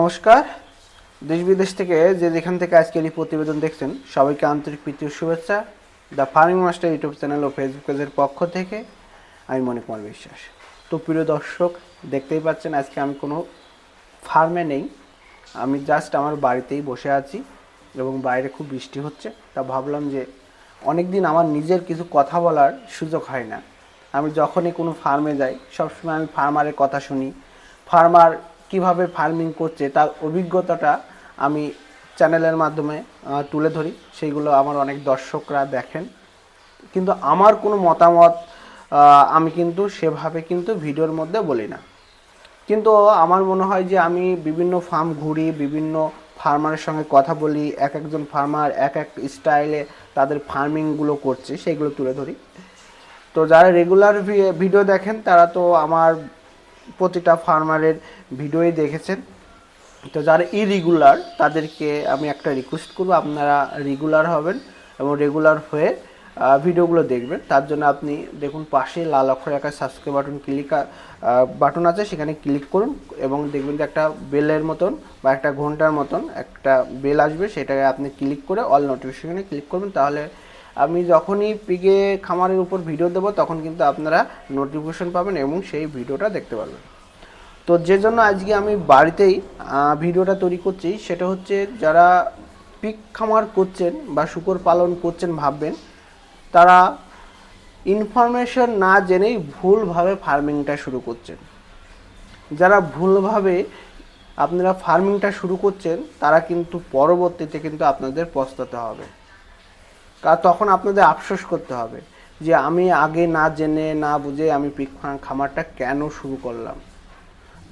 নমস্কার। দেশ বিদেশ থেকে যে যেখান থেকে আজকের এই প্রতিবেদন দেখছেন, সবাইকে আন্তরিক প্রীতি শুভেচ্ছা। The farming master YouTube channel O Facebook পেজের পক্ষ থেকে আমি মণিকুমার বিশ্বাস। তো প্রিয় দর্শক, দেখতেই পাচ্ছেন আজকে আমি কোনো ফার্মে নেই। আমি জাস্ট আমার বাড়িতেই বসে আছি এবং বাইরে খুব বৃষ্টি হচ্ছে। তা ভাবলাম যে অনেক দিন আমার নিজের কিছু কথা বলার সুযোগ হয় না। আমি যখনই কোনো ফার্মে যাই, সবসময় আমি ফার্মারের কথা শুনি। ফার্মার কীভাবে ফার্মিং করছে তার অভিজ্ঞতাটা আমি চ্যানেলের মাধ্যমে তুলে ধরি। সেইগুলো আমার অনেক দর্শকরা দেখেন। কিন্তু আমার কোনো মতামত আমি কিন্তু সেভাবে কিন্তু ভিডিওর মধ্যে বলি না। কিন্তু আমার মনে হয় যে আমি বিভিন্ন ফার্ম ঘুরি, বিভিন্ন ফার্মারের সঙ্গে কথা বলি, এক একজন ফার্মার এক এক স্টাইলে তাদের ফার্মিংগুলো করছে, সেইগুলো তুলে ধরি। তো যারা রেগুলার ভিডিও দেখেন তারা তো আমার প্রতিটা ফার্মারের ভিডিওই দেখেছেন। তো যারা ইরেগুলার তাদেরকে আমি একটা রিকোয়েস্ট করব, আপনারা রেগুলার হবেন এবং রেগুলার হয়ে ভিডিওগুলো দেখবেন। তার জন্য আপনি দেখুন, পাশে লাল অক্ষরে একটা সাবস্ক্রাইব বাটন ক্লিক বাটন আছে, সেখানে ক্লিক করুন এবং দেখবেন যে একটা বেলের মতন বা একটা ঘণ্টার মতন একটা বেল আসবে, সেটাকে আপনি ক্লিক করে অল নোটিফিকেশনে ক্লিক করবেন। তাহলে আমি যখনই পিগে খামারের উপর ভিডিও দেবো, তখন কিন্তু আপনারা নোটিফিকেশন পাবেন এবং সেই ভিডিওটা দেখতে পারবেন। তো যে জন্য আজকে আমি বাড়িতেই ভিডিওটা তৈরি করছি, সেটা হচ্ছে যারা পিক খামার করছেন বা শুকর পালন করছেন ভাববেন, তারা ইনফরমেশন না জেনেই ভুলভাবে ফার্মিংটা শুরু করছেন। যারা ভুলভাবে আপনারা ফার্মিংটা শুরু করছেন, তারা কিন্তু পরবর্তীতে কিন্তু আপনাদের পস্তাতে হবে। তখন আপনাদের আফসোস করতে হবে যে আমি আগে না জেনে, না বুঝে আমি পিক খামারটা কেন শুরু করলাম।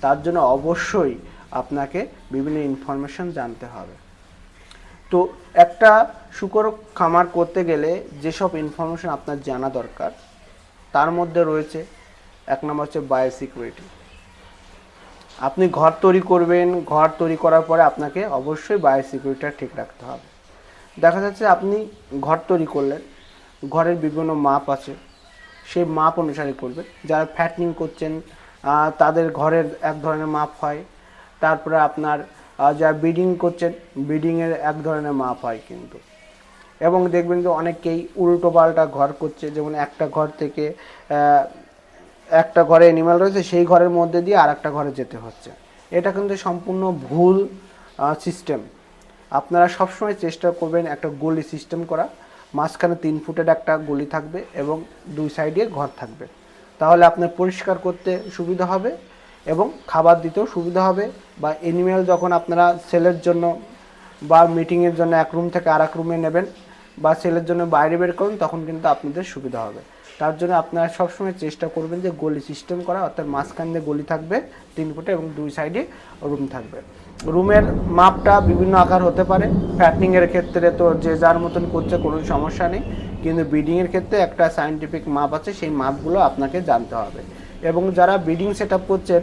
তার জন্য অবশ্যই আপনাকে বিভিন্ন ইনফরমেশন জানতে হবে। তো একটা শুকর খামার করতে গেলে যেসব ইনফরমেশন আপনার জানা দরকার, তার মধ্যে রয়েছে এক নম্বর হচ্ছে বায়োসিকিউরিটি আপনি ঘর তৈরি করবেন, ঘর তৈরি করার পরে আপনাকে অবশ্যই বায়োসিকিউরিটিটা ঠিক রাখতে হবে। দেখা যাচ্ছে আপনি ঘর তৈরি করলেন, ঘরের বিভিন্ন মাপ আছে, সেই মাপ অনুসারে করবেন। যারা ফ্যাটনিং করছেন তাদের ঘরের এক ধরনের মাপ হয়, তারপরে আপনার যারা ব্রিডিং করছেন ব্রিডিংয়ের এক ধরনের মাপ হয় কিন্তু। এবং দেখবেন যে অনেকেই উল্টো পাল্টা ঘর করছে, যেমন একটা ঘর থেকে একটা ঘরে অ্যানিমাল রয়েছে, সেই ঘরের মধ্যে দিয়ে আর একটা ঘরে যেতে হচ্ছে। এটা কিন্তু সম্পূর্ণ ভুল সিস্টেম আপনারা সবসময় চেষ্টা করবেন একটা গলি সিস্টেম করা। মাঝখানে তিন ফুটের একটা গলি থাকবে এবং দুই সাইডে ঘর থাকবে। তাহলে আপনার পরিষ্কার করতে সুবিধা হবে এবং খাবার দিতেও সুবিধা হবে বা অ্যানিমেল যখন আপনারা সেলের জন্য বা মিটিংয়ের জন্য এক রুম থেকে আর এক রুমে নেবেন বা সেলের জন্য বাইরে বের করুন তখন কিন্তু আপনাদের সুবিধা হবে। তার জন্য আপনারা সবসময় চেষ্টা করবেন যে গলি সিস্টেম করা, অর্থাৎ মাঝখান দিয়ে গলি থাকবে, তিন ফুটে এবং দুই সাইডে রুম থাকবে। রুমের মাপটা বিভিন্ন আকার হতে পারে। ফ্যাটনিংয়ের ক্ষেত্রে তো যে যার মতন করছে কোনো সমস্যা নেই। কিন্তু ব্রিডিংয়ের ক্ষেত্রে একটা সায়েন্টিফিক মাপ আছে, সেই মাপগুলো আপনাকে জানতে হবে। এবং যারা ব্রিডিং সেট করছেন,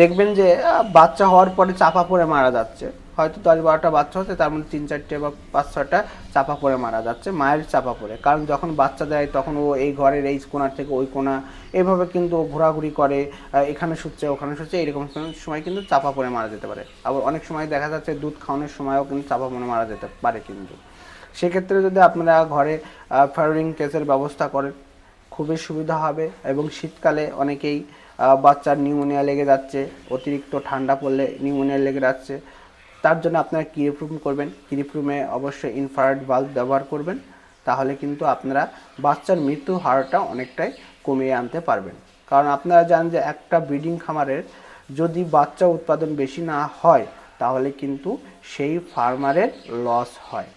দেখবেন যে বাচ্চা হওয়ার পরে চাপা পড়ে মারা যাচ্ছে। হয়তো দশ বারোটা বাচ্চা হচ্ছে, তার মধ্যে তিন চারটে বা পাঁচ ছটা চাপা পড়ে মারা যাচ্ছে, মায়ের চাপা পড়ে। কারণ যখন বাচ্চা দেয়, তখন ও এই ঘরের এই কোনার থেকে ওই কোনা এভাবে কিন্তু ও ঘোরাঘুরি করে এখানে শুচ্ছে, ওখানে শুচ্ছে, এরকম সময় কিন্তু চাপা পড়ে মারা যেতে পারে। আবার অনেক সময় দেখা যাচ্ছে দুধ খাওয়ানোর সময়ও কিন্তু চাপা পড়ে মারা যেতে পারে কিন্তু। সেক্ষেত্রে যদি আপনারা ঘরে ফায়ারিং কেসের ব্যবস্থা করেন, খুবই সুবিধা হবে এবং শীতকালে অনেকেই বাচ্চার নিউমোনিয়া লেগে যাচ্ছে, অতিরিক্ত ঠান্ডা পড়লে নিউমোনিয়া লেগে যাচ্ছে তার জন্য আপনারা কিরিপ্রুম করবেন? কিরিপ্রুমে অবশ্যই ইনফ্রারেড বাল্ব ব্যবহার করবেন, তাহলে কিন্তু আপনারা বাচ্চার মৃত্যু হারটা অনেকটাই কমিয়ে আনতে পারবেন। কারণ আপনারা জানেন যে একটা ব্রিডিং খামারের যদি বাচ্চা উৎপাদন বেশি না হয়, তাহলে কিন্তু সেই ফার্মারের লস হয়।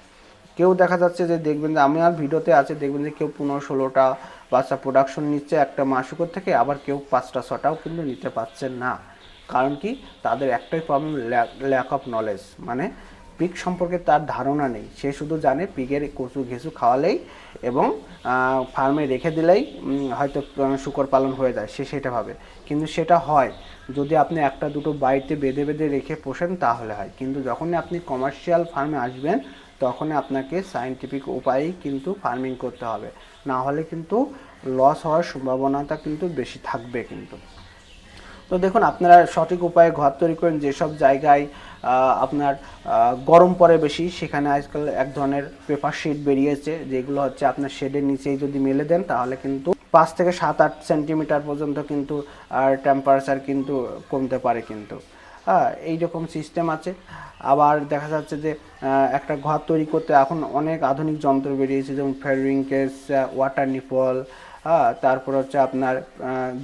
কেউ দেখা যাচ্ছে যে দেখবেন যে আমি আর ভিডিওতে আছে, দেখবেন যে কেউ পনেরো ষোলোটা বাচ্চা প্রোডাকশন নিচ্ছে একটা মাসুকর থেকে, আবার কেউ পাঁচটা, ছটাও কিন্তু নিতে পারছেন না। কারণ কি? তাদের একটাই প্রবলেম ল্যাক অফ নলেজ মানে পিক সম্পর্কে তার ধারণা নেই। সে শুধু জানে পিকের কচু ঘেঁচু খাওয়ালেই এবং ফার্মে রেখে দিলেই হয়তো শূকর পালন হয়ে যায়। সে সেটা ভাবে। কিন্তু সেটা হয়। যদি আপনি একটা দুটো বাড়িতে বেঁধে বেঁধে রেখে পোষেন, তাহলে হয়। কিন্তু যখনই আপনি কমার্শিয়াল ফার্মে আসবেন তখন আপনাকে সায়েন্টিফিক উপায়েই কিন্তু ফার্মিং করতে হবে। না হলে কিন্তু লস হওয়ার সম্ভাবনাটা কিন্তু বেশি থাকবে কিন্তু। তো দেখুন, আপনারা সঠিক উপায়ে ঘর তৈরি করেন, যেসব জায়গায় আপনার গরম পড়ে বেশি, সেখানে আজকাল এক ধরনের পেপার শিট বেরিয়েছে, যেগুলো হচ্ছে আপনার শেডের নিচেই যদি মেলে দেন, তাহলে কিন্তু পাঁচ থেকে সাত আট সেন্টিমিটার পর্যন্ত কিন্তু, আর টেম্পারেচার কিন্তু কমতে পারে কিন্তু। হ্যাঁ এইরকম সিস্টেম আছে। আবার দেখা যাচ্ছে যে একটা ঘর তৈরি করতে এখন অনেক আধুনিক যন্ত্র বেরিয়েছে, যেমন ফেয়ারিং কেস ওয়াটার হ্যাঁ তারপর হচ্ছে আপনার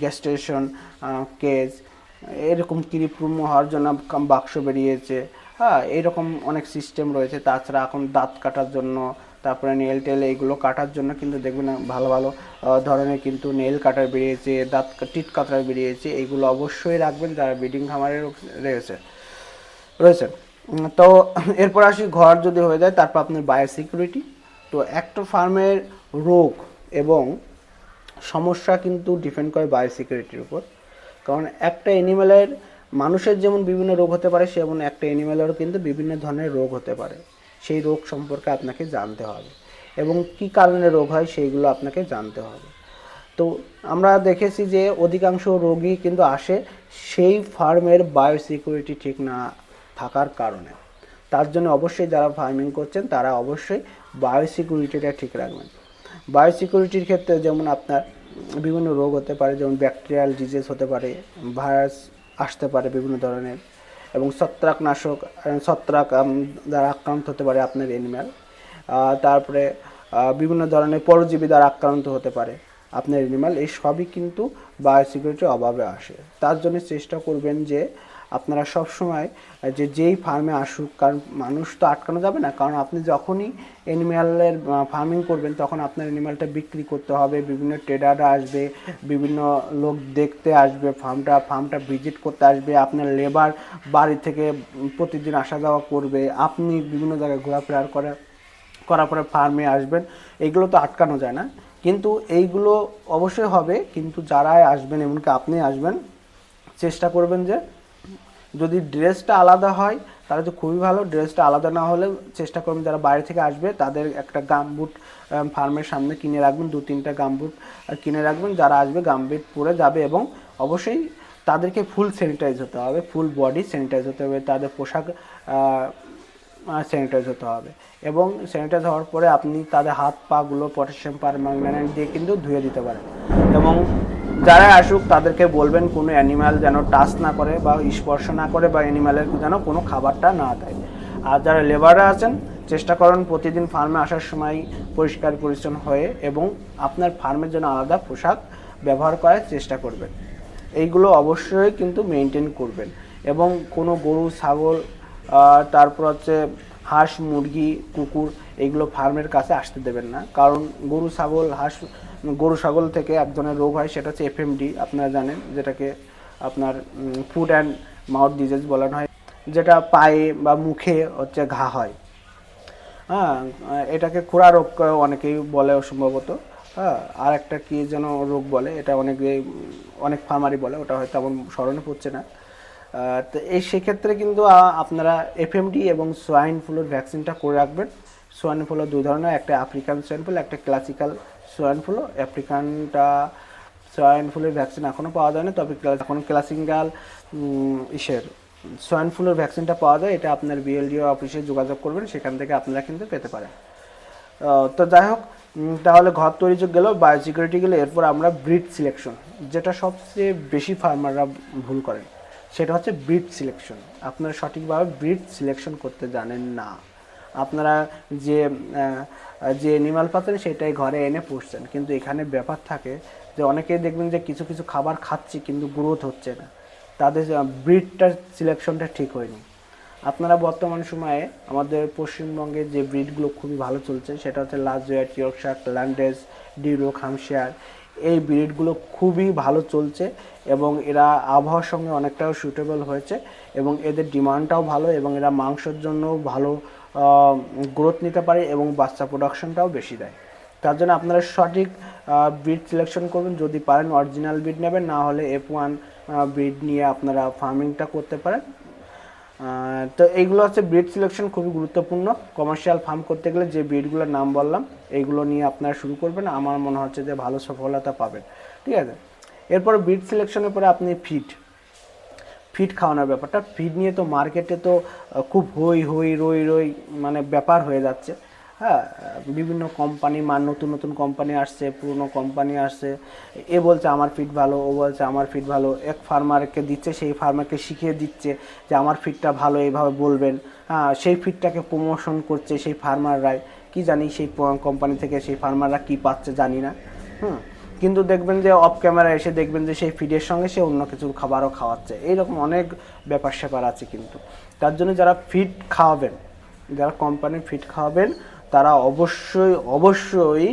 গ্যাস স্টেশন কেস এরকম ক্রিপরুম হওয়ার জন্য বাক্স বেরিয়েছে। হ্যাঁ এইরকম অনেক সিস্টেম রয়েছে। তাছাড়া এখন দাঁত কাটার জন্য, তারপরে নেল টেল এইগুলো কাটার জন্য কিন্তু দেখবেন ভালো ভালো ধরনের কিন্তু নেল কাটার বেরিয়েছে, দাঁত টিট কাটার বেরিয়েছে। এইগুলো অবশ্যই রাখবেন যারা ব্রিডিং খামারে রয়েছে রয়েছে। তো এরপর আসি ঘর যদি হয়ে যায়, তারপর আপনার বায়ো সিকিউরিটি তো একটা ফার্মের রোগ এবং সমস্যা কিন্তু ডিপেন্ড করে বায়ো সিকিউরিটির উপর। কারণ একটা অ্যানিমেলের মানুষের যেমন বিভিন্ন রোগ হতে পারে, সেমন একটা অ্যানিমেলেরও কিন্তু বিভিন্ন ধরনের রোগ হতে পারে। সেই রোগ সম্পর্কে আপনাকে জানতে হবে। এবং কী কারণে রোগ হয় সেইগুলো আপনাকে জানতে হবে। তো আমরা দেখেছি যে অধিকাংশ রোগী কিন্তু আসে সেই ফার্মের বায়ো সিকিউরিটি ঠিক না থাকার কারণে। তার জন্য অবশ্যই যারা ফার্মিং করছেন, তারা অবশ্যই বায়ো সিকিউরিটিটা ঠিক রাখবেন। বায়ো সিকিউরিটির ক্ষেত্রে যেমন আপনার বিভিন্ন রোগ হতে পারে, যেমন ব্যাকটেরিয়াল ডিজিজ হতে পারে ভাইরাস আসতে পারে বিভিন্ন ধরনের, এবং ছত্রাকনাশক ছত্রাক দ্বারা আক্রান্ত হতে পারে আপনার অ্যানিম্যাল তারপরে বিভিন্ন ধরনের পরজীবী দ্বারা আক্রান্ত হতে পারে আপনার অ্যানিম্যাল এই সবই কিন্তু বায়োসিকিউরিটির অভাবে আসে। তার জন্য চেষ্টা করবেন যে আপনারা সব সময় যে যেই ফার্মে আসুক, কারণ মানুষ তো আটকানো যাবে না। কারণ আপনি যখনই অ্যানিম্যালের ফার্মিং করবেন, তখন আপনার অ্যানিম্যালটা বিক্রি করতে হবে। বিভিন্ন ট্রেডাররা আসবে, বিভিন্ন লোক দেখতে আসবে ফার্মটা ফার্মটা ভিজিট করতে আসবে। আপনার লেবার বাড়ি থেকে প্রতিদিন আসা যাওয়া করবে। আপনি বিভিন্ন জায়গায় ঘোরাফেরা করে, করার পরে ফার্মে আসবেন। এইগুলো তো আটকানো যায় না। কিন্তু এইগুলো অবশ্যই হবে। কিন্তু যারাই আসবেন, এমনকি আপনি আসবেন, চেষ্টা করবেন যে যদি ড্রেসটা আলাদা হয়, তাহলে তো খুবই ভালো। ড্রেসটা আলাদা না হলে চেষ্টা করবেন যারা বাইরে থেকে আসবে, তাদের একটা গামবুট ফার্মের সামনে কিনে রাখবেন, দু তিনটা গামবুট কিনে রাখবেন। যারা আসবে, গামবুট পরে যাবে এবং অবশ্যই তাদেরকে ফুল স্যানিটাইজ হতে হবে ফুল বডি স্যানিটাইজ হতে হবে, তাদের পোশাক স্যানিটাইজ হতে হবে। এবং স্যানিটাইজ হওয়ার পরে আপনি তাদের হাত পাগুলো পটাশিয়াম পার পারম্যাঙ্গানেট দিয়ে কিন্তু ধুয়ে দিতে পারেন। এবং যারা আসুক, তাদেরকে বলবেন কোনো অ্যানিম্যাল যেন টাচ না করে বা স্পর্শ না করে বা অ্যানিম্যালের যেন কোনো খাবারটা না দেয়। আর যারা লেবাররা আছেন, চেষ্টা করুন প্রতিদিন ফার্মে আসার সময় পরিষ্কার পরিচ্ছন্ন হয়ে এবং আপনার ফার্মের জন্য আলাদা পোশাক ব্যবহার করার চেষ্টা করবেন। এইগুলো অবশ্যই কিন্তু মেনটেন করবেন এবং কোনো গরু, ছাগল তারপর হচ্ছে হাঁস, মুরগি, কুকুর, এইগুলো ফার্মের কাছে আসতে দেবেন না। কারণ গরু, ছাগল, হাঁস গরু ছাগল থেকে এক ধরনের রোগ হয়, সেটা হচ্ছে এফ এফএমডি আপনারা জানেন, যেটাকে আপনার ফুড অ্যান্ড মাউথ ডিজিজ বলানো হয়, যেটা পায়ে বা মুখে হচ্ছে ঘা হয়। হ্যাঁ এটাকে খোড়া রোগ অনেকেই বলে সম্ভবত। হ্যাঁ আর একটা কি যেন রোগ বলে, এটা অনেকে, অনেক ফার্মারি বলে, ওটা হয়তো আমার স্মরণে পড়ছে না। তো এই সেক্ষেত্রে কিন্তু আপনারা এফএমডি এবং সোয়াইন ফ্লুর ভ্যাকসিনটা করে রাখবেন। সোয়াইন ফ্লু দু ধরনের, একটা আফ্রিকান সোয়াইন ফ্লু একটা ক্লাসিক্যাল সোয়াইন ফ্লু, আফ্রিকানটা সোয়াইন ফ্লুর ভ্যাকসিন এখনও পাওয়া যায় না তবে এখন ক্লাসিক্যাল ইসের সোয়াইন ফ্লুর ভ্যাকসিনটা পাওয়া যায়, এটা আপনার বিএলডিও অফিসে যোগাযোগ করবেন, সেখান থেকে আপনারা কিন্তু পেতে পারেন। তো যাই হোক তাহলে ঘর তৈরি যোগ গেল বায়োসিকিউরিটি গেলে, এরপর আমরা ব্রিড সিলেকশন যেটা সবচেয়ে বেশি ফার্মাররা ভুল করেন, সেটা হচ্ছে ব্রিড সিলেকশন আপনারা সঠিকভাবে ব্রিড সিলেকশন করতে জানেন না। আপনারা যে যে অ্যানিমাল পাচ্ছেন সেটাই ঘরে এনে পুষছেন। কিন্তু এখানে ব্যাপার থাকে যে অনেকেই দেখবেন যে কিছু কিছু খাবার খাচ্ছি কিন্তু গ্রোথ হচ্ছে না। তাদের ব্রিডটার সিলেকশনটা ঠিক হয়নি। আপনারা বর্তমান সময়ে আমাদের পশ্চিমবঙ্গে যে ব্রিডগুলো খুবই ভালো চলছে, সেটা হচ্ছে লাজোয়াট ইয়র্কশার ল্যান্ডেস ডিরো, খামশিয়ার, এই ব্রিডগুলো খুবই ভালো চলছে এবং এরা আবহাওয়ার সঙ্গে অনেকটাও সুটেবল হয়েছে এবং এদের ডিমান্ডটাও ভালো এবং এরা মাংসের জন্য ভালো গ্রোথ নিতে পারে এবং বাচ্চা প্রোডাকশনটাও বেশি দেয়। তার জন্য আপনারা সঠিক ব্রিড সিলেকশন করবেন যদি পারেন অরিজিনাল ব্রিড নেবেন, না হলে এফ ওয়ান ব্রিড নিয়ে আপনারা ফার্মিংটা করতে পারেন। তো এইগুলো হচ্ছে ব্রিড সিলেকশন খুবই গুরুত্বপূর্ণ। কমার্শিয়াল ফার্ম করতে গেলে যে ব্রিডগুলোর নাম বললাম এইগুলো নিয়ে আপনারা শুরু করবেন। আমার মনে হচ্ছে যে ভালো সফলতা পাবেন। ঠিক আছে? এরপর ব্রিড সিলেকশনের পরে আপনি ফিড ফিড খাওয়ানোর ব্যাপারটা। ফিড নিয়ে তো মার্কেটে তো খুব হই হই, রই রই মানে ব্যাপার হয়ে যাচ্ছে। হ্যাঁ বিভিন্ন কোম্পানি মান নতুন নতুন কোম্পানি আসছে, পুরনো কোম্পানি আসছে। এ বলছে আমার ফিড ভালো, ও বলছে আমার ফিড ভালো। এক ফার্মারকে দিচ্ছে, সেই ফার্মারকে শিখিয়ে দিচ্ছে যে আমার ফিডটা ভালো, এইভাবে বলবেন। হ্যাঁ সেই ফিডটাকে প্রমোশন করছে সেই ফার্মাররাই কি জানি সেই কোম্পানি থেকে সেই ফার্মাররা কি পাচ্ছে জানি না। হুম। কিন্তু দেখবেন যে অফ ক্যামেরা এসে দেখবেন যে সেই ফিডের সঙ্গে সে অন্য কিছু খাবারও খাওয়াচ্ছে। এইরকম অনেক ব্যাপার স্যাপার আছে কিন্তু। তার জন্য যারা ফিড খাওয়াবেন, যারা কোম্পানির ফিড খাওয়াবেন, তারা অবশ্যই অবশ্যই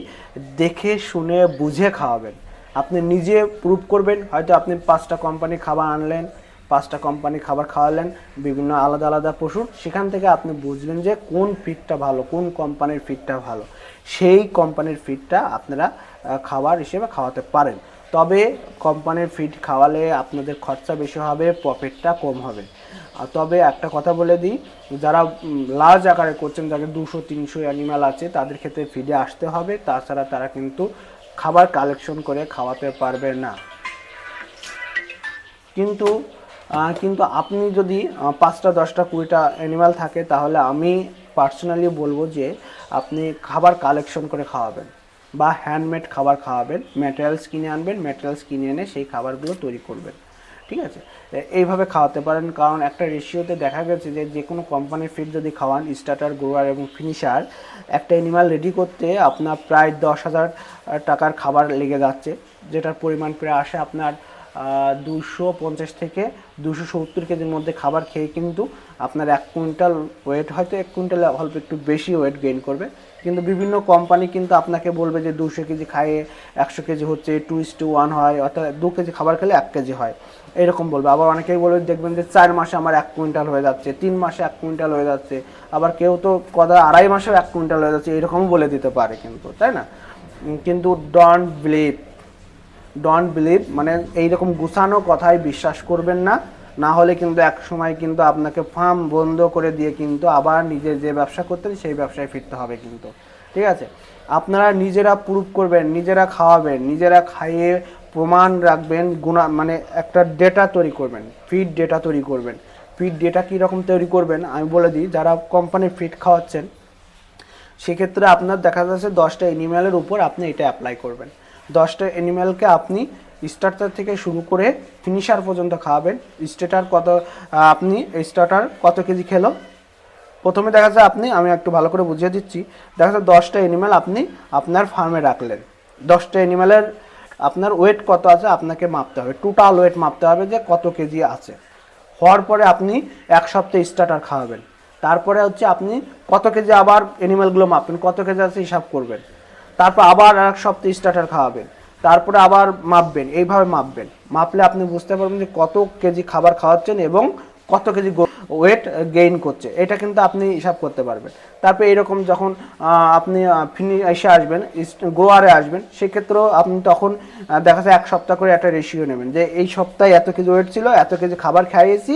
দেখে, শুনে, বুঝে খাওয়াবেন। আপনি নিজে প্রুভ করবেন, হয়তো আপনি পাঁচটা কোম্পানি খাবার আনলেন, পাঁচটা কোম্পানি খাবার খাওয়ালেন, বিভিন্ন আলাদা আলাদা পশুর। সেখান থেকে আপনি বুঝলেন যে কোন ফিডটা ভালো, কোন কোম্পানির ফিডটা ভালো। সেই কোম্পানির ফিডটা আপনারা খাবার হিসেবে খাওয়াতে পারেন। তবে কোম্পানির ফিড খাওয়ালে আপনাদের খরচা বেশি হবে প্রফিটটা কম হবে। তবে একটা কথা বলে দিই, যারা লার্জ আকারে করছেন, যাদের দুশো, তিনশো অ্যানিমাল আছে, তাদের ক্ষেত্রে ফিডে আসতে হবে। তাছাড়া তারা কিন্তু খাবার কালেকশন করে খাওয়াতে পারবে না। কিন্তু কিন্তু আপনি যদি পাঁচটা, দশটা, কুড়িটা অ্যানিমাল থাকে, তাহলে আমি পার্সোনালি বলব যে আপনি খাবার কালেকশন করে খাওয়াবেন বা হ্যান্ডমেড খাবার খাওয়াবেন ম্যাটেরিয়ালস কিনে আনবেন ম্যাটেরিয়ালস কিনে এনে সেই খাবারগুলো তৈরি করবেন, ঠিক আছে? এইভাবে খাওয়াতে পারেন, কারণ একটা রেশিওতে দেখা গেছে যে যে কোনো কোম্পানির ফিড যদি খাওয়ান স্টার্টার গ্রোয়ার এবং ফিনিশার একটা অ্যানিমাল রেডি করতে আপনার প্রায় দশ হাজার টাকার খাবার লেগে যাচ্ছে, যেটার পরিমাণ প্রায় আসে আপনার দুশো পঞ্চাশ থেকে দুশো সত্তর কেজির মধ্যে খাবার খেয়ে কিন্তু আপনার এক কুইন্টাল ওয়েট হয়তো এক কুইন্টাল অল্প একটু বেশি ওয়েট গেইন করবে। কিন্তু বিভিন্ন কোম্পানি কিন্তু আপনাকে বলবে যে দুশো কেজি খাইয়ে একশো কেজি হচ্ছে টু ইস টু ওয়ান হয়, অর্থাৎ দু কেজি খাবার খেলে এক কেজি হয়। এরকম বলবে। আবার অনেকেই বলবে দেখবেন যে চার মাসে আমার এক কুইন্টাল হয়ে যাচ্ছে, তিন মাসে এক কুইন্টাল হয়ে যাচ্ছে। আবার কেউ তো কথা আড়াই মাসেও এক কুইন্টাল হয়ে যাচ্ছে, এরকমও বলে দিতে পারে কিন্তু, তাই না? কিন্তু ডন্ট বিলিভ ডন্ট বিলিভ মানে এইরকম গুছানো কথায় বিশ্বাস করবেন না। না হলে কিন্তু এক সময় কিন্তু আপনাকে ফার্ম বন্ধ করে দিয়ে কিন্তু আবার নিজে যে ব্যবসা করতেন সেই ব্যবসায় ফিরতে হবে কিন্তু। ঠিক আছে? আপনারা নিজেরা প্রুফ করবেন, নিজেরা খাওয়াবেন, নিজেরা খাইয়ে প্রমাণ রাখবেন, গুণা মানে একটা ডেটা তৈরি করবেন ফিড ডেটা তৈরি করবেন। ফিড ডেটা কীরকম তৈরি করবেন? আমি বলে দিই, যারা কোম্পানির ফিড খাওয়াচ্ছেন, সেক্ষেত্রে আপনার দেখা যাচ্ছে দশটা অ্যানিম্যালের উপর আপনি এটা অ্যাপ্লাই করবেন। দশটা অ্যানিম্যালকে আপনি স্টার্টার থেকে শুরু করে ফিনিশার পর্যন্ত খাওয়াবেন। স্টার্টার কত আপনি স্টার্টার কত কেজি খেলো? প্রথমে দেখা যাচ্ছে আপনি, আমি একটু ভালো করে বুঝিয়ে দিচ্ছি। দেখা যাচ্ছে দশটা অ্যানিম্যাল আপনি আপনার ফার্মে রাখলেন। দশটা অ্যানিম্যালের আপনার ওয়েট কত আছে আপনাকে মাপতে হবে। টোটাল ওয়েট মাপতে হবে যে কত কেজি আছে। হওয়ার পরে আপনি এক সপ্তাহ স্টার্টার খাওয়াবেন। তারপরে হচ্ছে আপনি কত কেজি আবার অ্যানিমেলগুলো মাপবেন, কত কেজি আছে হিসাব করবেন। তারপর আবার এক সপ্তাহ স্টার্টার খাওয়াবেন। তারপরে আবার মাপবেন, এইভাবে মাপবেন। মাপলে আপনি বুঝতে পারবেন যে কত কেজি খাবার খাওয়াচ্ছেন এবং কত কেজি ওয়েট গেইন করছে। এটা কিন্তু আপনি হিসাব করতে পারবেন। তারপরে এরকম যখন আপনি ফিনি এসে আসবেন গোয়ারে আসবেন, সেক্ষেত্রেও আপনি তখন দেখা যায় এক সপ্তাহ করে একটা রেশিও নেবেন যে এই সপ্তাহে এত কেজি ওয়েট ছিল, এত কেজি খাবার খাইয়েছি,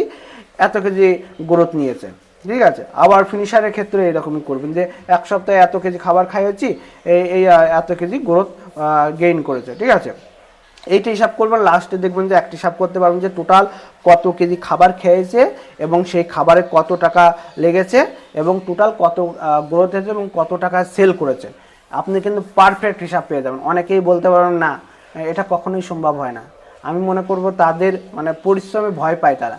এত কেজি গ্রোথ নিয়েছে। ঠিক আছে? আবার ফিনিশারের ক্ষেত্রে এরকমই করবেন যে, এক সপ্তাহে এত কেজি খাবার খাইয়েছি এই এই এত কেজি গ্রোথ গেইন করেছে, ঠিক আছে? এইটা হিসাব করবেন লাস্টে দেখবেন যে একটা হিসাব করতে পারবেন যে টোটাল কত কেজি খাবার খেয়েছে এবং সেই খাবারে কত টাকা লেগেছে এবং টোটাল কত গ্রোথ হয়েছে এবং কত টাকা সেল করেছে। আপনি কিন্তু পারফেক্ট হিসাব পেয়ে যাবেন। অনেকেই বলতে পারবেন না, এটা কখনোই সম্ভব হয় না। আমি মনে করব তাদের মানে পরিশ্রমে ভয় পায় তারা।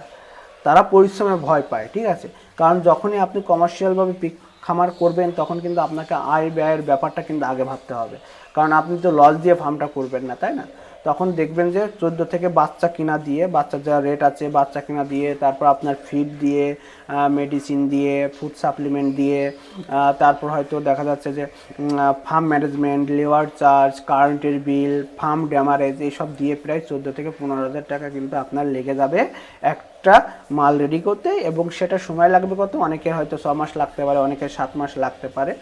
তারা পরিশ্রমে ভয় পায়, ঠিক আছে? কারণ যখনই আপনি কমার্শিয়ালভাবে পিক খামার করবেন, তখন কিন্তু আপনাকে আয় ব্যয়ের ব্যাপারটা কিন্তু আগে ভাবতে হবে। কারণ আপনি তো লস দিয়ে ফার্মটা করবেন না, তাই না? তখন দেখবেন যে চোদ্দ থেকে বাচ্চা কিনা দিয়ে বাচ্চার যা রেট আছে, বাচ্চা কিনা দিয়ে, তারপর আপনার ফিড দিয়ে মেডিসিন দিয়ে ফুড সাপ্লিমেন্ট দিয়ে তারপর হয়তো দেখা যাচ্ছে যে ফার্ম ম্যানেজমেন্ট লেবার চার্জ কারেন্টের বিল ফার্ম ড্যামারেজ এইসব দিয়ে প্রায় চোদ্দ থেকে পনেরো হাজার টাকা কিন্তু আপনার লেগে যাবে একটা মাল রেডি করতে এবং সেটা সময় লাগবে কত? অনেকে হয়তো ছ মাস লাগতে পারে, অনেকে সাত মাস লাগতে পারে।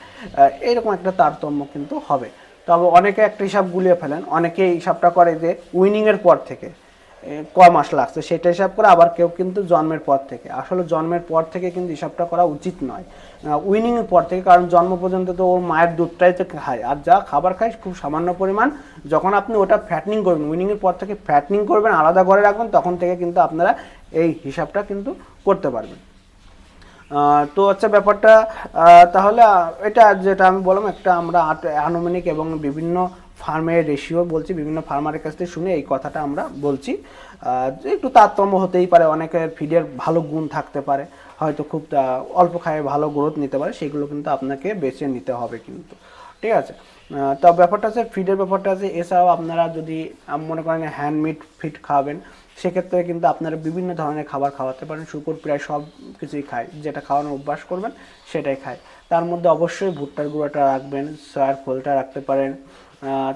এরকম একটা তারতম্য কিন্তু হবে। তবে অনেকে একটা হিসাব গুলিয়ে ফেলেন। অনেকে হিসাবটা করে যে উইনিংয়ের পর থেকে। এ, ক মাস লাগছে সেটা হিসাব করে আবার কেউ কিন্তু জন্মের পর থেকে। আসলে জন্মের পর থেকে কিন্তু হিসাবটা করা উচিত নয়। উইনিং এর পর থেকে কারণ জন্ম পর্যন্ত তো ওর মায়ের দুধটাই তো খায়। আর যা খাবার খায় খুব সামান্য পরিমাণ যখন আপনি ওটা ফ্যাটনিং করবেন উইনিং এর পর থেকে ফ্যাটনিং করবেন আলাদা করে রাখবেন তখন থেকে কিন্তু আপনারা এই হিসাবটা কিন্তু করতে পারবেন। তো হচ্ছে ব্যাপারটা তাহলে এটা যেটা আমি বললাম একটা আমরা আনুমানিক এবং বিভিন্ন ফার্মের রেশিও বলছি, বিভিন্ন ফার্মারের কাছ থেকে শুনে এই কথাটা আমরা বলছি। একটু তারতম্য হতেই পারে, অনেকের ফিডের ভালো গুণ থাকতে পারে, হয়তো খুব অল্প খায়ে ভালো গ্রোথ নিতে পারে, সেগুলো কিন্তু আপনাকে বেছে নিতে হবে কিন্তু। ঠিক আছে? তো ব্যাপারটা আছে ফিডের ব্যাপারটা আছে এছাড়াও আপনারা যদি মনে করেন হ্যান্ডমেড ফিড খাওয়াবেন সেক্ষেত্রে কিন্তু আপনারা বিভিন্ন ধরনের খাবার খাওয়াতে পারেন, শুকর প্রায় সব কিছুই খায়, যেটা খাওয়ানোর অভ্যাস করবেন, সেটাই খায়। তার মধ্যে অবশ্যই ভুট্টার গুঁড়োটা রাখবেন, সয়ার খোলটা রাখতে পারেন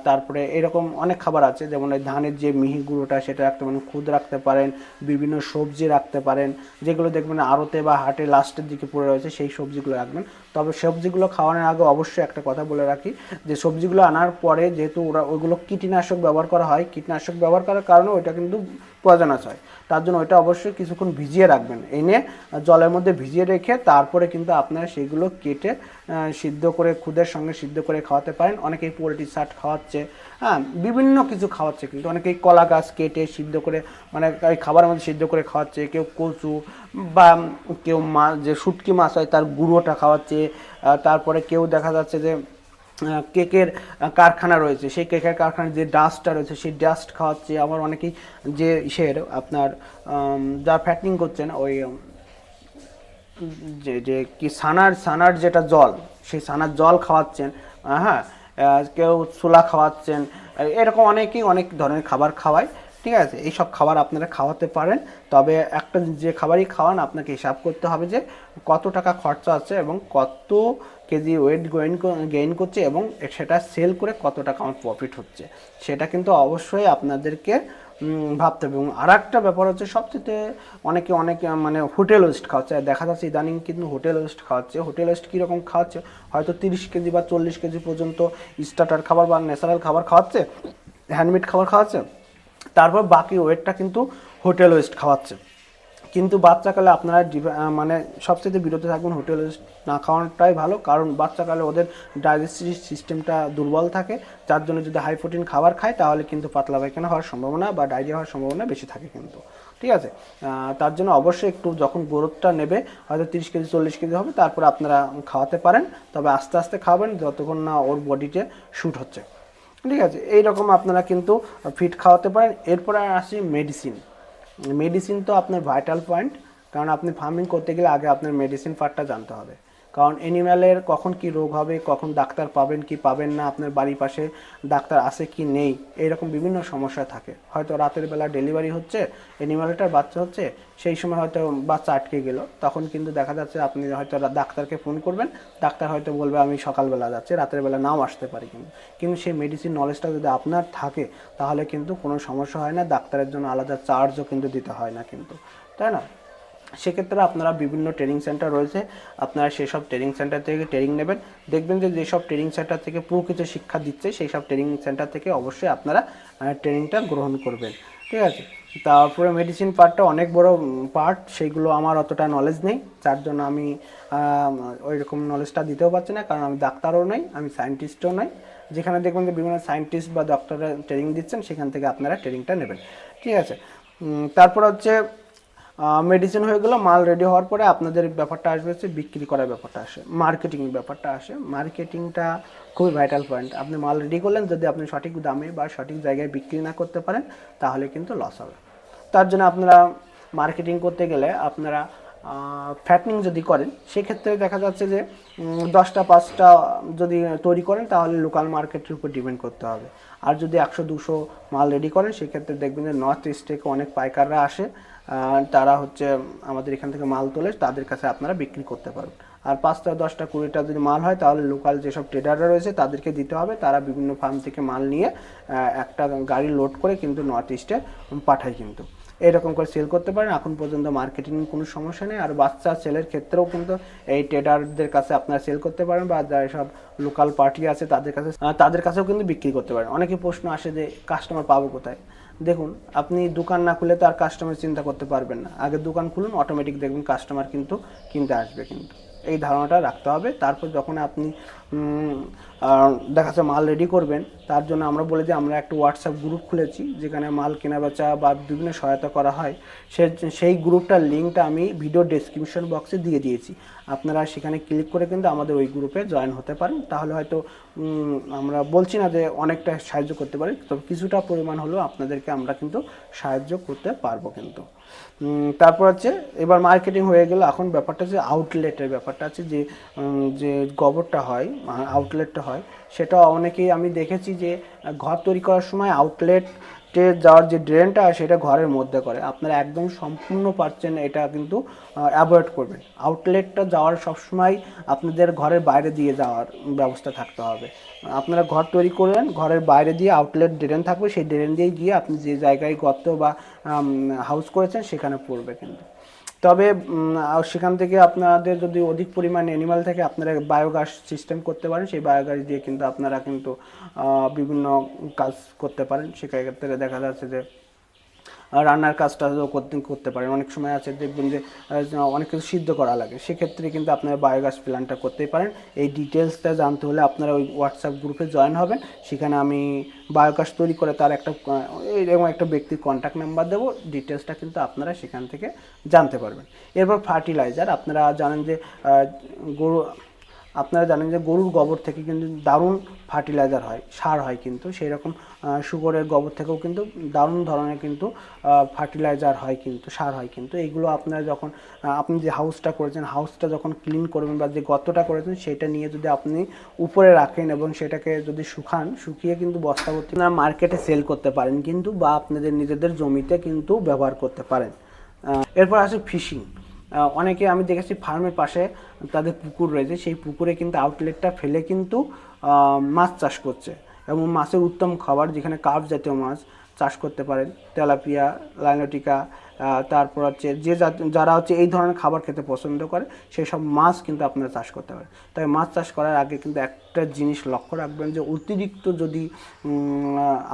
তারপরে এরকম অনেক খাবার আছে, যেমন ওই ধানের যে মিহি গুঁড়োটা, সেটা রাখতে পারেন, খুদ রাখতে পারেন, বিভিন্ন সবজি রাখতে পারেন, যেগুলো দেখবেন আড়তে বা হাটে লাস্টের দিকে পড়ে রয়েছে, সেই সবজিগুলো রাখবেন। তবে সবজিগুলো খাওয়ানোর আগে অবশ্যই একটা কথা বলে রাখি যে সবজিগুলো আনার পরে যেহেতু ওরা ওইগুলো কীটনাশক ব্যবহার করা হয়, কীটনাশক ব্যবহার করার কারণে ওইটা কিন্তু পয়জনাস হয়। তার জন্য ওইটা অবশ্যই কিছুক্ষণ ভিজিয়ে রাখবেন। এনে জলের মধ্যে ভিজিয়ে রেখে তারপরে কিন্তু আপনারা সেগুলো কেটে সিদ্ধ করে, খুদের সঙ্গে সিদ্ধ করে খাওয়াতে পারেন। অনেকেই পোলট্রি শার্ট খাওয়াচ্ছে হ্যাঁ বিভিন্ন কিছু খাওয়াচ্ছে কিন্তু। অনেকেই কলা গাছ কেটে সিদ্ধ করে মানে ওই খাবারের মধ্যে সিদ্ধ করে খাওয়াচ্ছে, কেউ কচু বা কেউ মাছ যে শুটকি মাছ হয় তার গুঁড়োটা খাওয়াচ্ছে তারপরে কেউ দেখা যাচ্ছে যে কেকের কারখানা রয়েছে। সেই কেকের কারখানার যে ডাস্টটা রয়েছে, সেই ডাস্ট খাওয়াচ্ছে। আবার অনেকেই যে ইসের আপনার যা ফ্যাটনিং করছেন, ওই যে যে কি সানার সানার যেটা জল, সেই সানার জল খাওয়াচ্ছেন হ্যাঁ কেউ ছোলা খাওয়াচ্ছেন এরকম অনেকেই অনেক ধরনের খাবার খাওয়ায়, ঠিক আছে? এই সব খাবার আপনারা খাওয়াতে পারেন, তবে একটা যে খাবারই খাওয়ান, আপনাকে হিসাব করতে হবে যে কত টাকা খরচা আছে এবং কত কেজি ওয়েট গেইন গেইন করছে এবং সেটা সেল করে কত টাকা আমার প্রফিট হচ্ছে। সেটা কিন্তু অবশ্যই আপনাদেরকে ভাবতে হবে। এবং আর একটা ব্যাপার হচ্ছে সবচেয়ে অনেকে অনেকে মানে হোটেল ওয়েস্ট খাওয়াচ্ছে। দেখা যাচ্ছে ইদানিং কিন্তু হোটেল ওয়েস্ট খাওয়াচ্ছে। হোটেল ওয়েস্ট কীরকম খাওয়াচ্ছে? হয়তো তিরিশ কেজি বা চল্লিশ কেজি পর্যন্ত স্টার্টার খাবার বা ন্যাচারাল খাবার খাওয়াচ্ছে হ্যান্ডমেড খাবার খাওয়াচ্ছে। তারপর বাকি ওয়েটটা কিন্তু হোটেল ওয়েস্ট খাওয়াচ্ছে। কিন্তু বাচ্চাকালে আপনারা মানে সবচেয়ে বিরত থাকবেন হোটেলে না খাওয়ানোটাই ভালো। কারণ বাচ্চাকালে ওদের ডাইজেস্টিভ সিস্টেমটা দুর্বল থাকে। যার জন্য যদি হাই প্রোটিন খাবার খায়, তাহলে কিন্তু পাতলা পায়খানা হওয়ার সম্ভাবনা বা ডায়রিয়া হওয়ার সম্ভাবনা বেশি থাকে কিন্তু। ঠিক আছে? তার জন্য অবশ্যই একটু যখন গ্রোথটা নেবে, হয়তো তিরিশ কেজি, চল্লিশ কেজি হবে, তারপর আপনারা খাওয়াতে পারেন। তবে আস্তে আস্তে খাবেন যতক্ষণ না ওর বডিতে শ্যুট হচ্ছে। ঠিক আছে? এইরকম আপনারা কিন্তু ফিট খাওয়াতে পারেন। এরপরে আসি মেডিসিন। মেডিসিন তো আপনার ভাইটাল পয়েন্ট কারণ আপনি ফার্মিং করতে গেলে আগে আপনার মেডিসিন পার্টটা জানতে হবে। কারণ অ্যানিম্যালের কখন কি রোগ হবে, কখন ডাক্তার পাবেন কি পাবেন না, আপনার বাড়ির পাশে ডাক্তার আছে কি নেই, এইরকম বিভিন্ন সমস্যা থাকে। হয়তো রাতের বেলা ডেলিভারি হচ্ছে অ্যানিম্যালটার বাচ্চা হচ্ছে, সেই সময় হয়তো বাচ্চা আটকে গেল। তখন কিন্তু দেখা যাচ্ছে আপনি হয়তো ডাক্তারকে ফোন করবেন, ডাক্তার হয়তো বলবে, আমি সকালবেলা যাচ্ছি, রাতের বেলা নাও আসতে পারি কিন্তু। কিন্তু সেই মেডিসিন নলেজটা যদি আপনার থাকে, তাহলে কিন্তু কোনো সমস্যা হয় না, ডাক্তারের জন্য আলাদা চার্জও কিন্তু দিতে হয় না কিন্তু। তাই না? সেক্ষেত্রে আপনারা বিভিন্ন ট্রেনিং সেন্টার রয়েছে। আপনারা সেসব ট্রেনিং সেন্টার থেকে ট্রেনিং নেবেন। দেখবেন যে যেসব ট্রেনিং সেন্টার থেকে প্রকৃত শিক্ষা দিচ্ছে সেই সব ট্রেনিং সেন্টার থেকে অবশ্যই আপনারা ট্রেনিংটা গ্রহণ করবেন। ঠিক আছে? তারপরে মেডিসিন পার্টটা অনেক বড় পার্ট সেইগুলো আমার অতটা নলেজ নেই। যার জন্য আমি ওই রকম নলেজটা দিতেও পারছি না। কারণ আমি ডাক্তারও নই, আমি সায়েন্টিস্টও নই। যেখানে দেখবেন যে বিভিন্ন সায়েন্টিস্ট বা ডক্টররা ট্রেনিং দিচ্ছেন, সেখান থেকে আপনারা ট্রেনিংটা নেবেন। ঠিক আছে? তারপর হচ্ছে মেডিসিন হয়ে গেলো, মাল রেডি হওয়ার পরে আপনাদের ব্যাপারটা আসবে হচ্ছে বিক্রি করার ব্যাপারটা আসে মার্কেটিং ব্যাপারটা আসে। মার্কেটিংটা খুবই ভাইটাল পয়েন্ট আপনি মাল রেডি করলেন, যদি আপনি সঠিক দামে বা সঠিক জায়গায় বিক্রি না করতে পারেন, তাহলে কিন্তু লস হবে। তার জন্য আপনারা মার্কেটিং করতে গেলে আপনারা ফ্যাটনিং যদি করেন, সেক্ষেত্রে দেখা যাচ্ছে যে দশটা, পাঁচটা যদি তৈরি করেন, তাহলে লোকাল মার্কেটের উপর ডিপেন্ড করতে হবে। আর যদি একশো, দুশো মাল রেডি করেন, সেক্ষেত্রে দেখবেন যে নর্থ ইস্ট থেকে অনেক পাইকাররা আসে। তারা হচ্ছে আমাদের এখান থেকে মাল তোলে, তাদের কাছে আপনারা বিক্রি করতে পারবেন। আর পাঁচটা, দশটা, কুড়িটা যদি মাল হয়, তাহলে লোকাল যেসব ট্রেডাররা রয়েছে, তাদেরকে দিতে হবে। তারা বিভিন্ন ফার্ম থেকে মাল নিয়ে একটা গাড়ি লোড করে কিন্তু নর্থ ইস্টে পাঠায় কিন্তু। এরকম করে সেল করতে পারেন। এখন পর্যন্ত মার্কেটিং কোনো সমস্যা নেই। আর বাচ্চা সেলের ক্ষেত্রেও কিন্তু এই ট্রেডারদের কাছে আপনারা সেল করতে পারেন বা যারা সব লোকাল পার্টি আছে, তাদের কাছে তাদের কাছেও কিন্তু বিক্রি করতে পারেন। অনেকে প্রশ্ন আসে যে কাস্টমার পাবো কোথায়? দেখুন, আপনি দোকান না খুলে তো আর কাস্টমার চিন্তা করতে পারবেন না। আগে দোকান খুলুন অটোমেটিক দেখবেন কাস্টমার কিন্তু কিনতে আসবে কিন্তু। এই ধারণাটা রাখতে হবে। তারপর যখন আপনি উম, আহ, দেখা যাচ্ছে মাল রেডি করবেন তার জন্য আমরা বলে যে আমরা একটা হোয়াটসঅ্যাপ গ্রুপ খুলেছি যেখানে মাল কেনা বেচা বা বিভিন্ন সহায়তা করা হয়। সে সেই গ্রুপটার লিঙ্কটা আমি ভিডিও ডেসক্রিপশন বক্সে দিয়ে দিয়েছি। আপনারা সেখানে ক্লিক করে কিন্তু আমাদের ওই গ্রুপে জয়েন হতে পারেন। তাহলে হয়তো আমরা বলছি না যে অনেকটা সাহায্য করতে পারি তবে কিছুটা পরিমাণ হলেও আপনাদেরকে আমরা কিন্তু সাহায্য করতে পারব কিন্তু। তারপর হচ্ছে, এবার মার্কেটিং হয়ে গেল এখন ব্যাপারটা যে আউটলেটের ব্যাপারটা আছে, যে যে গোবরটা হয় আউটলেটটা হয়, সেটা অনেকেই আমি দেখেছি যে, ঘর তৈরি করার সময় আউটলেটে যাওয়ার যে ড্রেনটা সেটা ঘরের মধ্যে করে। আপনারা একদম সম্পূর্ণ পারছেন এটা কিন্তু অ্যাভয়েড করবেন। আউটলেটটা যাওয়ার সবসময় আপনাদের ঘরের বাইরে দিয়ে যাওয়ার ব্যবস্থা থাকতে হবে। আপনারা ঘর তৈরি করবেন ঘরের বাইরে দিয়ে আউটলেট ড্রেন থাকবে, সেই ড্রেন দিয়ে গিয়ে আপনি যে জায়গায় গর্ত বা হাউস করেছেন, সেখানে পড়বে কিন্তু। তবে সেখান থেকে আপনাদের যদি অধিক পরিমাণ অ্যানিমাল থাকে, আপনারা বায়োগ্যাস সিস্টেম করতে পারেন, সেই বায়োগ্যাস দিয়ে কিন্তু আপনারা কিন্তু বিভিন্ন কাজ করতে পারেন। সেক্ষেত্রে দেখা যাচ্ছে যে রান্নার কাজটাও করতে করতে পারেন। অনেক সময় আছে দেখবেন যে অনেক কিছু সিদ্ধ করা লাগে। সেক্ষেত্রে কিন্তু আপনারা বায়োগ্যাস প্ল্যানটা করতেই পারেন। এই ডিটেলসটা জানতে হলে আপনারা ওই হোয়াটসঅ্যাপ গ্রুপে জয়েন হবেন। সেখানে আমি বায়োগ্যাস তৈরি করে তার একটা এরকম একটা ব্যক্তির কন্ট্যাক্ট নাম্বার দেবো। ডিটেলসটা কিন্তু আপনারা সেখান থেকে জানতে পারবেন। এরপর ফার্টিলাইজার আপনারা জানেন যে গরু আপনারা জানেন যে গরুর গোবর থেকে কিন্তু দারুণ ফার্টিলাইজার হয়, সার হয় কিন্তু। সেই রকম শুগরের গোবর থেকেও কিন্তু দারুণ ধরনের কিন্তু ফার্টিলাইজার হয় কিন্তু, সার হয় কিন্তু। এইগুলো আপনারা যখন আপনি যে হাউসটা করেছেন হাউসটা যখন ক্লিন করবেন বা যে গর্তটা করেছেন, সেটা নিয়ে যদি আপনি উপরে রাখেন এবং সেটাকে যদি শুকান, শুকিয়ে কিন্তু বস্তা ভর্তি আপনারা মার্কেটে সেল করতে পারেন কিন্তু বা আপনাদের নিজেদের জমিতে কিন্তু ব্যবহার করতে পারেন। এরপর আছে ফিশিং অনেকে আমি দেখেছি ফার্মের পাশে তাদের পুকুর রয়েছে, সেই পুকুরে কিন্তু আউটলেটটা ফেলে কিন্তু মাছ চাষ করছে। এবং মাছের উত্তম খাবার যেখানে কার্ভ জাতীয় মাছ চাষ করতে পারেন। তেলাপিয়া, লাইনোটিকা তারপর হচ্ছে যে যারা হচ্ছে এই ধরনের খাবার খেতে পছন্দ করে সেই সব মাছ কিন্তু আপনারা চাষ করতে পারেন। তাই মাছ চাষ করার আগে কিন্তু একটা জিনিস লক্ষ্য রাখবেন যে অতিরিক্ত যদি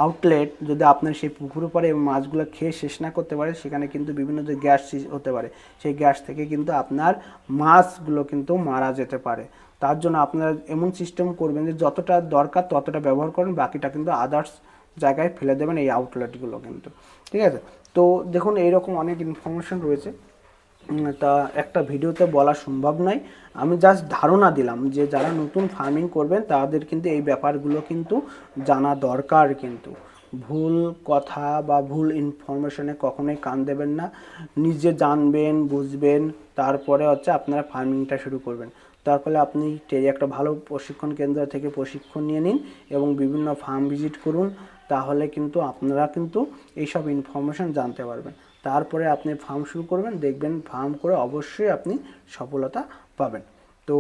আউটলেট যদি আপনার সেই পুকুরে পরে মাছগুলো খেয়ে শেষ না করতে পারে, সেখানে কিন্তু বিভিন্ন যে গ্যাস হতে পারে, সেই গ্যাস থেকে কিন্তু আপনার মাছগুলো কিন্তু মারা যেতে পারে। তার জন্য আপনারা এমন সিস্টেম করবেন যে যতটা দরকার ততটা ব্যবহার করেন, বাকিটা কিন্তু আদার্স জায়গায় ফেলে দেবেন এই আউটলেটগুলো কিন্তু। ঠিক আছে? তো দেখুন, এইরকম অনেক ইনফরমেশন রয়েছে। তা একটা ভিডিওতে বলা সম্ভব নয়। আমি জাস্ট ধারণা দিলাম যে যারা নতুন ফার্মিং করবেন, তাদের কিন্তু এই ব্যাপারগুলো কিন্তু জানা দরকার কিন্তু। ভুল কথা বা ভুল ইনফরমেশনে কখনোই কান দেবেন না। নিজে জানবেন, বুঝবেন, তারপরে হচ্ছে আপনারা ফার্মিংটা শুরু করবেন। তার ফলে আপনি একটা ভালো প্রশিক্ষণ কেন্দ্র থেকে প্রশিক্ষণ নিয়ে নিন এবং বিভিন্ন ফার্ম ভিজিট করুন। তাহলে কিন্তু আপনারা কিন্তু এইসব ইনফরমেশন জানতে পারবেন। তারপরে আপনি ফার্ম শুরু করবেন, দেখবেন ফার্ম করে অবশ্যই আপনি সফলতা পাবেন। তো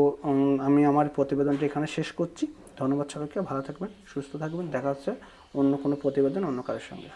আমি আমার প্রতিবেদনটা এখানে শেষ করছি। ধন্যবাদ সবাইকে, ভালো থাকবেন, সুস্থ থাকবেন, দেখা হচ্ছে অন্য কোনো প্রতিবেদন অন্য কারোর সঙ্গে।